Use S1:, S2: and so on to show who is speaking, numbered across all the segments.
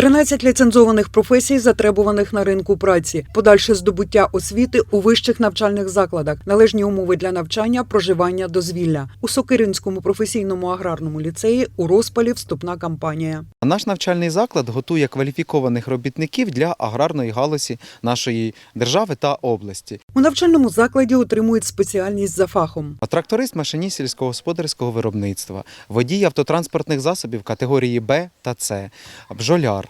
S1: 13 ліцензованих професій, затребуваних на ринку праці, подальше здобуття освіти у вищих навчальних закладах, належні умови для навчання, проживання, дозвілля. У Сокиринському професійному аграрному ліцеї у розпалі вступна кампанія.
S2: Наш навчальний заклад готує кваліфікованих робітників для аграрної галузі нашої держави та області.
S1: У навчальному закладі отримують спеціальність за фахом.
S2: Тракторист машиніст сільськогосподарського виробництва, водій автотранспортних засобів категорії Б та С, бджоляр,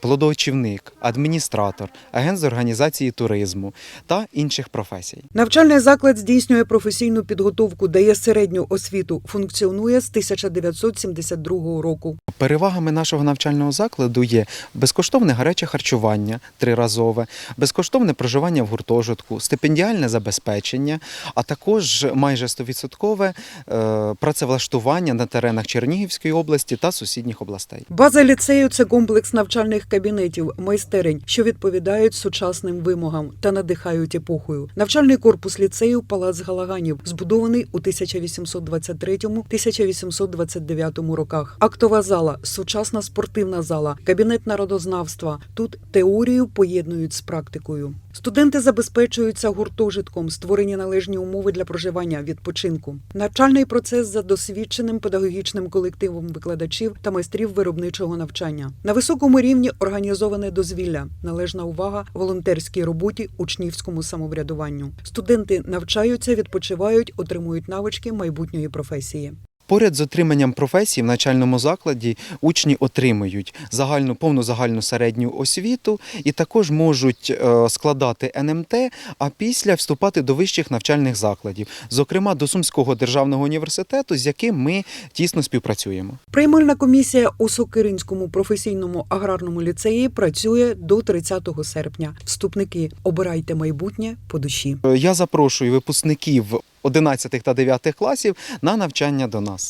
S2: плодоочівник, адміністратор, агент з організації туризму та інших професій.
S1: Навчальний заклад здійснює професійну підготовку, дає середню освіту, функціонує з 1972 року.
S2: Перевагами нашого навчального закладу є безкоштовне гаряче харчування триразове, безкоштовне проживання в гуртожитку, стипендіальне забезпечення, а також майже 100% е, працевлаштування на теренах Чернігівської області та сусідніх областей.
S1: База ліцею це комплекс навчальних кабінетів, майстерень, що відповідають сучасним вимогам та надихають епохою. Навчальний корпус ліцею Палац Галаганів, збудований у 1823-1829 роках. Актова зала, сучасна спортивна зала, кабінет народознавства. Тут теорію поєднують з практикою. Студенти забезпечуються гуртожитком, створені належні умови для проживання, відпочинку. Навчальний процес за досвідченим педагогічним колективом викладачів та майстрів виробничого навчання. На високому рівні організоване дозвілля, належна увага волонтерській роботі, учнівському самоврядуванню. Студенти навчаються, відпочивають, отримують навички майбутньої професії.
S2: Поряд з отриманням професії в навчальному закладі учні отримують загальну повну загальну середню освіту і також можуть е, складати НМТ, а після вступати до вищих навчальних закладів, зокрема до Сумського державного університету, з яким ми тісно співпрацюємо.
S1: Приймальна комісія у Сокиринському професійному аграрному ліцеї працює до 30 серпня. Вступники обирайте майбутнє по душі.
S2: Е, Я запрошую випускників 11 та 9 класів на навчання до нас.